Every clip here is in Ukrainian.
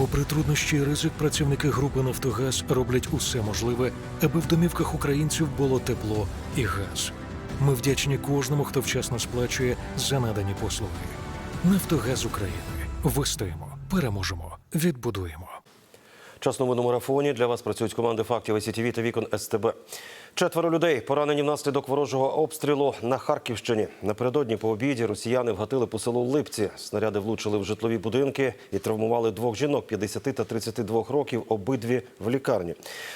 Попри труднощі і ризик, працівники групи Нафтогаз роблять усе можливе, аби в домівках українців було тепло і газ. Ми вдячні кожному, хто вчасно сплачує за надані послуги. Нафтогаз України. Вистоїмо, переможемо, відбудуємо. Час новин марафоні. Для вас працюють команди фактів СІТВ та вікон СТБ. Четверо людей поранені внаслідок ворожого обстрілу на Харківщині. Напередодні по обіді росіяни вгатили по селу Липці. Снаряди влучили в житлові будинки і травмували двох жінок 50 та 32 років, обидві в лікарні.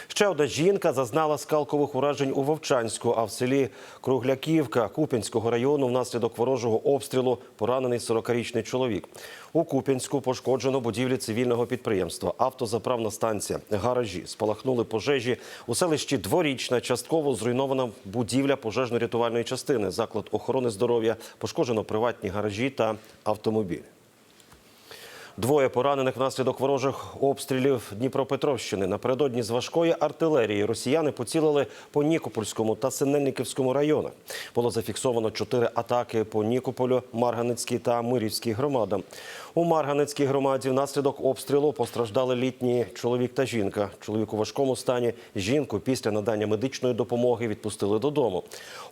Ще одна жінка зазнала скалкових уражень у Вовчанську, а в селі Кругляківка Куп'янського району внаслідок ворожого обстрілу поранений 40-річний чоловік. У Куп'янську пошкоджено будівлі цивільного підприємства, автозаправна станція, гаражі. Спалахнули пожежі у селищі Дворічна, частково зруйнована будівля пожежно-рятувальної частини, заклад охорони здоров'я, пошкоджено приватні гаражі та автомобілі. Двоє поранених внаслідок ворожих обстрілів Дніпропетровщини. Напередодні з важкої артилерії росіяни поцілили по Нікопольському та Синельниківському районах. Було зафіксовано чотири атаки по Нікополю, Марганецькій та Мирівській громадам. У Марганецькій громаді внаслідок обстрілу постраждали літній чоловік та жінка. Чоловік у важкому стані. Жінку після надання медичної допомоги відпустили додому.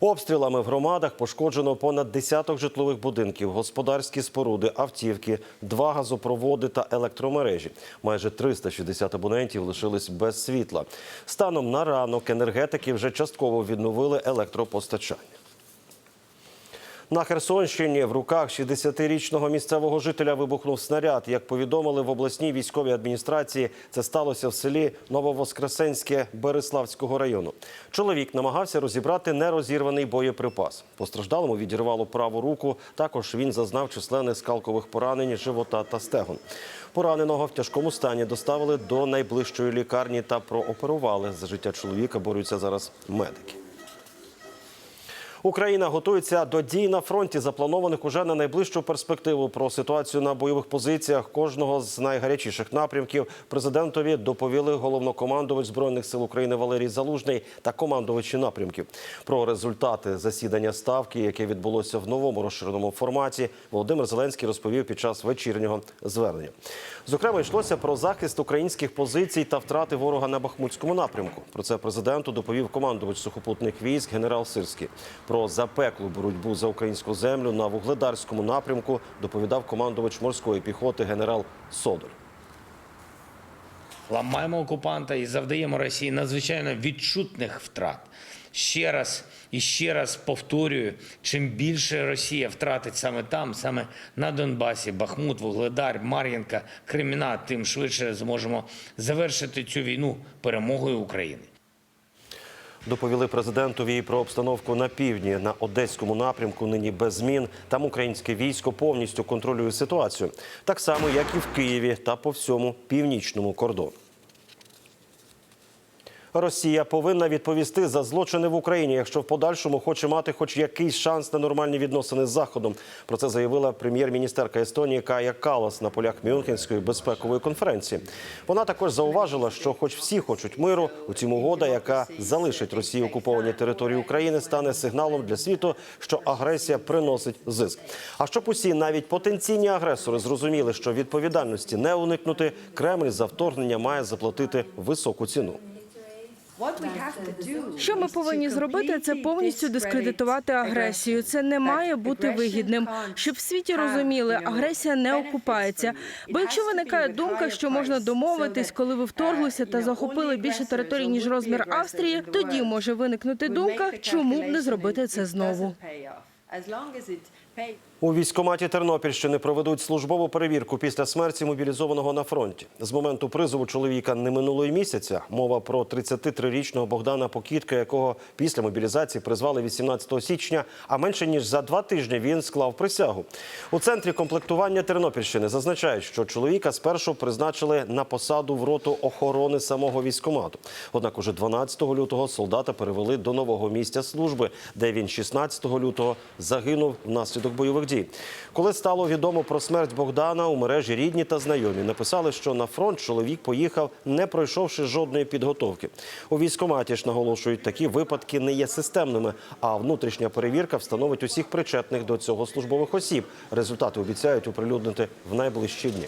Обстрілами в громадах пошкоджено понад десяток житлових будинків, господарські споруди, автівки, два газопроводи та електромережі. Майже 360 абонентів лишились без світла. Станом на ранок енергетики вже частково відновили електропостачання. На Херсонщині в руках 60-річного місцевого жителя вибухнув снаряд. Як повідомили в обласній військовій адміністрації, це сталося в селі Нововоскресенське Береславського району. Чоловік намагався розібрати нерозірваний боєприпас. Постраждалому відірвало праву руку. Також він зазнав численних скалкових поранень живота та стегон. Пораненого в тяжкому стані доставили до найближчої лікарні та прооперували. За життя чоловіка борються зараз медики. Україна готується до дій на фронті, запланованих уже на найближчу перспективу. Про ситуацію на бойових позиціях кожного з найгарячіших напрямків президентові доповіли головнокомандувач збройних сил України Валерій Залужний та командувачі напрямків. Про результати засідання ставки, яке відбулося в новому розширеному форматі, Володимир Зеленський розповів під час вечірнього звернення. Зокрема, йшлося про захист українських позицій та втрати ворога на Бахмутському напрямку. Про це президенту доповів командувач сухопутних військ генерал Сирський. Про запеклу боротьбу за українську землю на вугледарському напрямку доповідав командувач морської піхоти генерал Содоль. ламаємо окупанта і завдаємо Росії надзвичайно відчутних втрат. Ще раз і ще раз повторюю: чим більше Росія втратить саме там, саме на Донбасі, Бахмут, Вугледар, Мар'їнка, Креміна, тим швидше зможемо завершити цю війну перемогою України. Доповіли президентові про обстановку на півдні на одеському напрямку. Нині без змін. Там українське військо повністю контролює ситуацію, так само як і в Києві та по всьому північному кордону. Росія повинна відповісти за злочини в Україні, якщо в подальшому хоче мати хоч якийсь шанс на нормальні відносини з Заходом. Про це заявила прем'єр-міністерка Естонії Кая Калас на полях Мюнхенської безпекової конференції. Вона також зауважила, що, хоч всі хочуть миру, утім угода, яка залишить Росії окуповані території України, стане сигналом для світу, що агресія приносить зиск. А щоб усі, навіть потенційні агресори, зрозуміли, що відповідальності не уникнути, Кремль за вторгнення має заплатити високу ціну. Що ми повинні зробити, це повністю дискредитувати агресію. Це не має бути вигідним. Щоб в світі розуміли, агресія не окупається. Бо якщо виникає думка, що можна домовитись, коли ви вторглися та захопили більше територій ніж розмір Австрії, тоді може виникнути думка, чому б не зробити це знову. У військкоматі Тернопільщини проведуть службову перевірку після смерті мобілізованого на фронті. З моменту призову чоловіка не минуло й місяця. Мова про 33-річного Богдана Покітка, якого після мобілізації призвали 18 січня. А менше ніж за два тижні він склав присягу. У центрі комплектування Тернопільщини зазначають, що чоловіка спершу призначили на посаду в роту охорони самого військкомату. Однак уже 12 лютого солдата перевели до нового місця служби, де він 16 лютого загинув внаслідок бойових дій. Коли стало відомо про смерть Богдана, у мережі рідні та знайомі написали, що на фронт чоловік поїхав, не пройшовши жодної підготовки. У військоматі ж наголошують, такі випадки не є системними, а внутрішня перевірка встановить усіх причетних до цього службових осіб. Результати обіцяють оприлюднити в найближчі дні.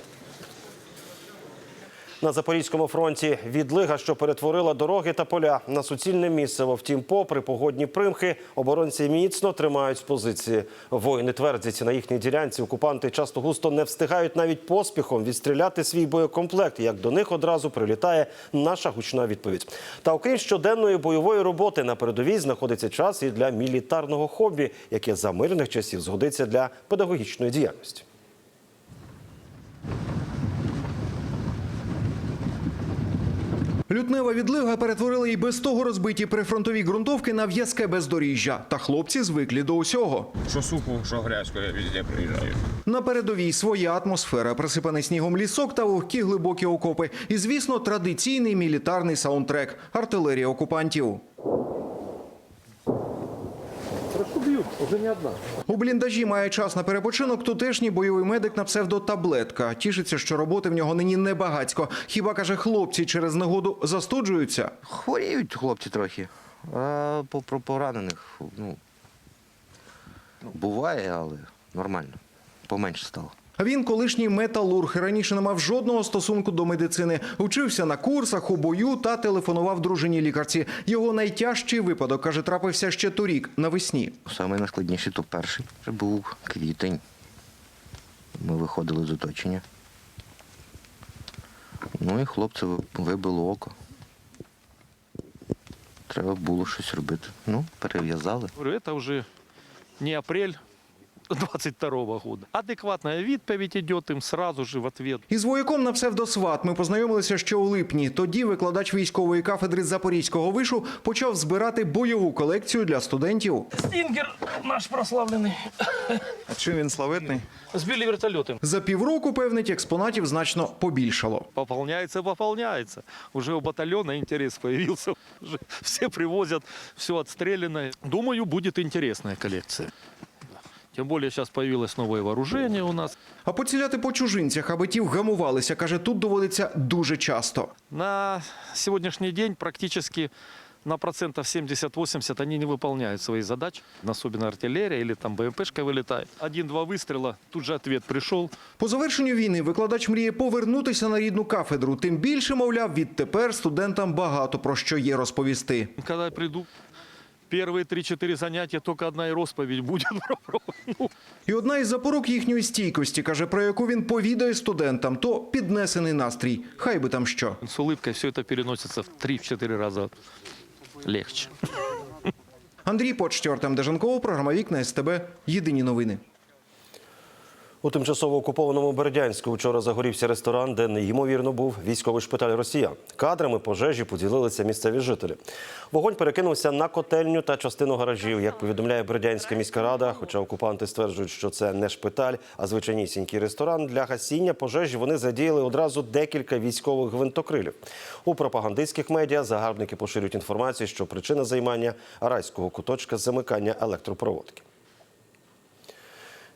На Запорізькому фронті відлига, що перетворила дороги та поля на суцільне місцево. Втім, попри погодні примхи, оборонці міцно тримають позиції. Воїни твердять, на їхній ділянці окупанти часто густо не встигають навіть поспіхом відстріляти свій боєкомплект. Як до них одразу прилітає наша гучна відповідь. Та окрім щоденної бойової роботи на передовій знаходиться час і для мілітарного хобі, яке за мирних часів згодиться для педагогічної діяльності. Лютнева відлига перетворила і без того розбиті прифронтові ґрунтовки на в'язке бездоріжжя. Та хлопці звиклі до усього. Що сухо, що грязьку, я везде приїжджаю. На передовій своя атмосфера, присипаний снігом лісок та вогкі глибокі окопи. І, звісно, традиційний мілітарний саундтрек – артилерія окупантів. У бліндажі має час на перепочинок тутешній бойовий медик на псевдо Таблетка. Тішиться, що роботи в нього нині небагацько. Хіба, каже, хлопці через негоду застуджуються? Хворіють хлопці трохи. А про поранених, ну, буває, але нормально. Поменше стало. Він колишній металург, раніше не мав жодного стосунку до медицини. Учився на курсах у бою та телефонував дружині лікарці. Його найтяжчий випадок, каже, трапився ще торік, навесні. Саме найскладніший то перший. Це був квітень. Ми виходили з оточення. Ну і хлопцю вибило око. Треба було щось робити. Ну, перев'язали. Это уже не апрель 22 года. Адекватная відповідь идет им сразу же в ответ. Із вояком на псевдосват ми познайомилися ще у липні. Тоді викладач військової кафедри Запорізького вишу почав збирати бойову колекцію для студентів. Стінгер наш прославлений. А чим він славетний? Збили вертольоти. За півроку, певнить, експонатів значно побільшало. Пополняется, пополняется. Уже у батальона интерес появился. Уже все привозят все отстрелянное. Думаю, будет интересная коллекция. Тем более сейчас появилось новое вооружение у нас. А поціляти по чужинцях, аби ті вгамувалися, каже, тут доводиться дуже часто. На сегодняшний день практически на процентов 70-80 они не выполняют свои задачи. Особенно артиллерия или там БМПшка вылетает. Один-два выстрела, тут же ответ пришел. По завершенню війни викладач мріє повернутися на рідну кафедру. Тим більше, мовляв, відтепер студентам багато про що є розповісти. Когда я приду, первые 3-4 занятия только одна и росповедь будет. Ну, І одна із запорук їхньої стійкості, каже, про яку він повідає студентам, то піднесений настрій. Хай би там що. С улыбкой все это переносится в 3-4 раза легче. Андрій Почтєр, Артем Дежанков, програма Вікна СТБ. Єдині новини. У тимчасово окупованому Бердянську вчора загорівся ресторан, де неймовірно був військовий шпиталь Росія. Кадрами пожежі поділилися місцеві жителі. Вогонь перекинувся на котельню та частину гаражів. Як повідомляє Бердянська міська рада, хоча окупанти стверджують, що це не шпиталь, а звичайнісінький ресторан. Для гасіння пожежі вони задіяли одразу декілька військових гвинтокрилів. У пропагандистських медіа загарбники поширюють інформацію, що причина займання райського куточка замикання електропроводки.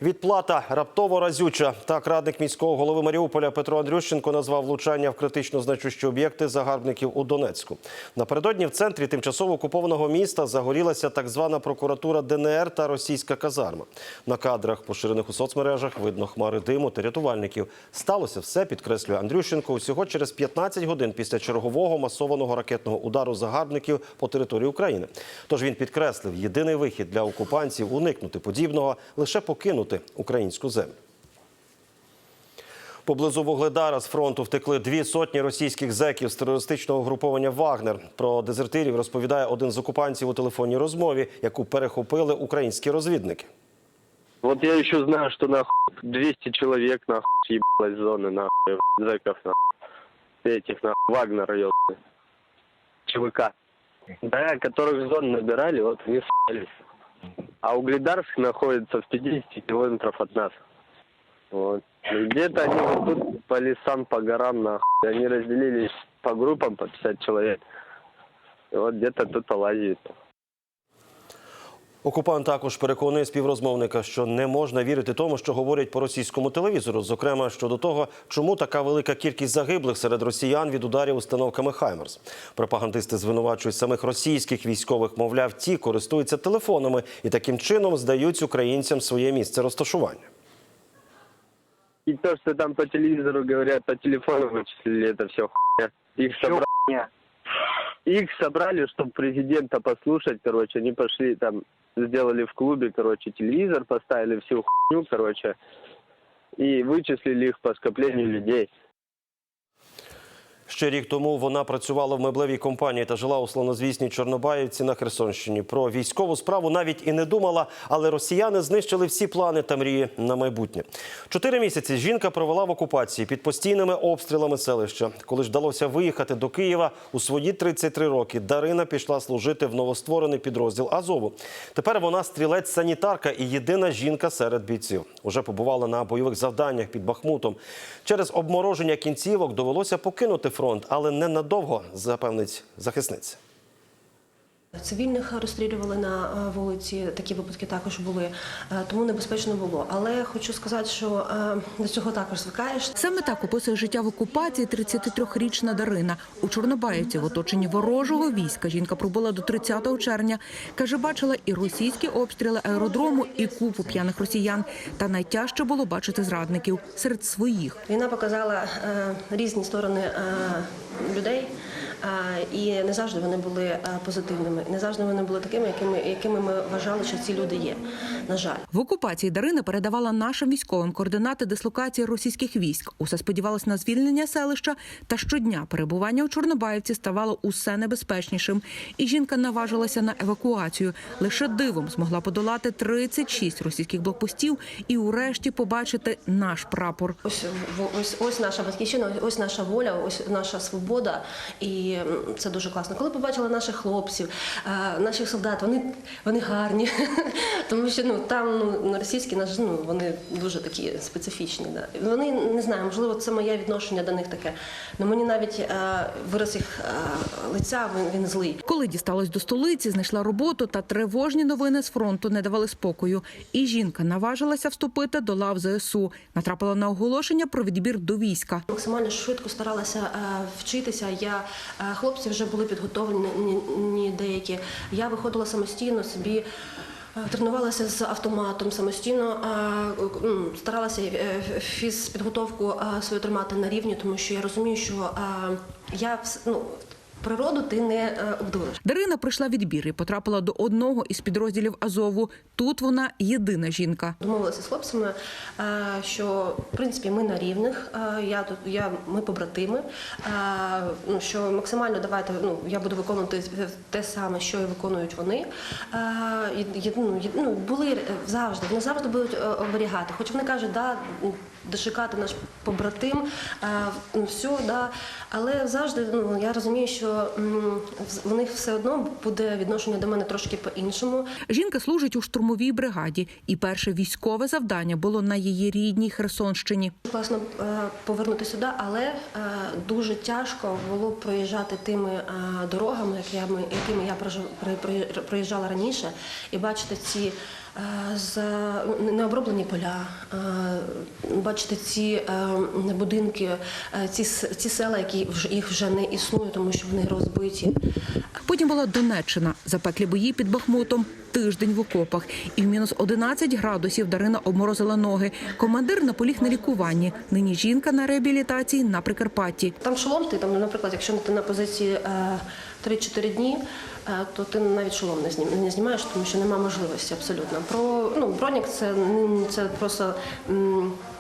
Відплата раптово разюча. Так радник міського голови Маріуполя Петро Андрющенко назвав влучання в критично значущі об'єкти загарбників у Донецьку. Напередодні в центрі тимчасово окупованого міста загорілася так звана прокуратура ДНР та російська казарма. На кадрах, поширених у соцмережах, видно хмари диму та рятувальників. Сталося все, підкреслює Андрющенко, усього через 15 годин після чергового масованого ракетного удару загарбників по території України. Тож він підкреслив, єдиний вихід для окупантів уникнути подібного лише покинути українську землю. Поблизу Вугледара з фронту втекли дві сотні російських зеків з терористичного угруповання «Вагнер». Про дезертирів розповідає один з окупантів у телефонній розмові, яку перехопили українські розвідники. Вот я еще знаю, что нахуй 200 человек нахуй съебалось с зоны нахуй зэков нахуй. Этих нахуй Вагнера ебаный. ЧВК. Да, которых с зон набирали, вот они с***лись. А Угледарск находится в 50 километров от нас. Вот. Где-то они вот тут по лесам, по горам нахуй. Они разделились по группам по 50 человек. И вот где-то тут лазит. Окупант також переконує співрозмовника, що не можна вірити тому, що говорять по російському телевізору, зокрема щодо того, чому така велика кількість загиблих серед росіян від ударів установками Хаймерс. Пропагандисти звинувачують самих російських військових, мовляв, ті користуються телефонами і таким чином здають українцям своє місце розташування. И то, что там по телевизору говорят, по телефону вычислили, это все хуйня. Их собрали, их собрали, чтобы президента послушать, короче, они пошли там, сделали в клубе, короче, телевизор, поставили всю хуйню, короче, и вычислили их по скоплению людей. Ще рік тому вона працювала в меблевій компанії та жила у славнозвісній Чорнобаївці на Херсонщині. Про військову справу навіть і не думала, але росіяни знищили всі плани та мрії на майбутнє. Чотири місяці жінка провела в окупації під постійними обстрілами селища. Коли ж вдалося виїхати до Києва у свої 33 роки, Дарина пішла служити в новостворений підрозділ Азову. Тепер вона стрілець-санітарка і єдина жінка серед бійців. Уже побувала на бойових завданнях під Бахмутом. Через обмороження кінцівок довелося покинути фронт, але ненадовго, запевнить захисниця. Цивільних розстрілювали на е, вулиці. Такі випадки також були, е, тому небезпечно було. Але хочу сказати, що е, до цього також звикаєш. Саме так описує життя в окупації 33-річна Дарина. У Чорнобаївці в оточенні ворожого війська жінка пробула до 30 червня. Каже, бачила і російські обстріли аеродрому, і купу п'яних росіян. Та найтяжче було бачити зрадників серед своїх. Війна показала різні сторони людей. І не завжди вони були е, позитивними, не завжди вони були такими, якими, якими ми вважали, що ці люди є. На жаль. В окупації Дарина передавала нашим військовим координати дислокації російських військ. Усе сподівалась на звільнення селища. Та щодня перебування у Чорнобаївці ставало усе небезпечнішим. І жінка наважилася на евакуацію. Лише дивом змогла подолати 36 російських блокпостів і, урешті, побачити наш прапор. Ось ось ось наша батьківщина, ось наша воля, ось наша свобода, і м, це дуже класно. Коли побачила наших хлопців, е, наших солдат, вони, вони гарні, тому що ну там ну російські наш ну вони дуже такі специфічні. Да. Вони не знаю, можливо, це моє відношення до них таке. але мені навіть е, вираз їх е, лиця він, він злий. Коли дісталась до столиці, знайшла роботу та тривожні новини з фронту не давали спокою. І жінка наважилася вступити до лав ЗСУ. Натрапила на оголошення про відбір до війська. Максимально швидко старалася е, вчитися. Я хлопці вже були підготовлені ні- ні деякі. Я виходила самостійно собі. е, Тренувалася з автоматом самостійно, е, старалася е, фізпідготовку свою тримати на рівні, тому що я розумію, що я ну, природу ти не е, обдуриш. Дарина пройшла відбір і потрапила до одного із підрозділів Азову. Тут вона єдина жінка. Домовилася з хлопцями, е, що в принципі ми на рівних. е, Я тут я ми побратими. Ну що максимально давайте. Ну я буду виконувати те саме, що і виконують вони. Ну, ну, були завжди, вони завжди будуть оберігати. Хоч вони кажуть, да. Дошикати наш побратим, ну, все, да. але завжди ну, я розумію, що м, в них все одно буде відношення до мене трошки по-іншому. Жінка служить у штурмовій бригаді, і перше військове завдання було на її рідній Херсонщині. Класно е, повернути сюди, але е, дуже тяжко було проїжджати тими е, дорогами, якими, я проїжджала раніше, і бачити ці з необроблені поля, бачити ці будинки, ці, ці села, які їх вже не існує, тому що вони розбиті. Потім була Донеччина, запеклі бої під Бахмутом, тиждень в окопах. І в мінус 11 градусів Дарина обморозила ноги. Командир наполіг на лікуванні. Нині жінка на реабілітації на Прикарпатті. Там шолом, ти там, наприклад, якщо ти на позиції е, 3-4 дні, е, то ти навіть шолом не знім- не знімаєш, тому що немає можливості абсолютно. Про ну бронік це це просто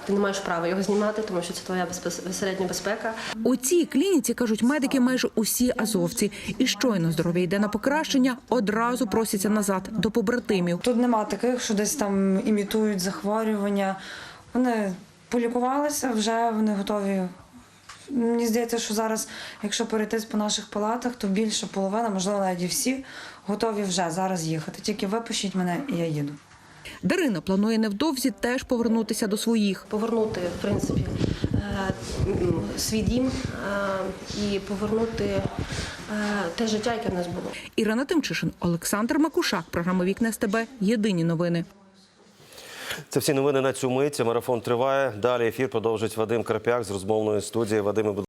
ти не маєш права його знімати, тому що це твоя безпосередня безпека. У цій клініці кажуть медики майже усі азовці. І щойно здоров'я йде на покращення, одразу просяться назад до побратимів. Тут нема таких, що десь там імітують захворювання. Вони полікувалися, вже вони готові. Мені здається, що зараз, якщо перейти по наших палатах, то більше половина, можливо, навіть і всі готові вже зараз їхати. Тільки випишіть мене і я їду. Дарина планує невдовзі теж повернутися до своїх. Повернути, в принципі, е, свій дім е, і повернути е, те життя, яке в нас було. Ірина Тимчишин, Олександр Макушак. Програма Вікна СТБ. Єдині новини. Це всі новини на цю мить. Марафон триває. Далі ефір продовжить Вадим Карпяк з розмовної студії. Вадиме, будь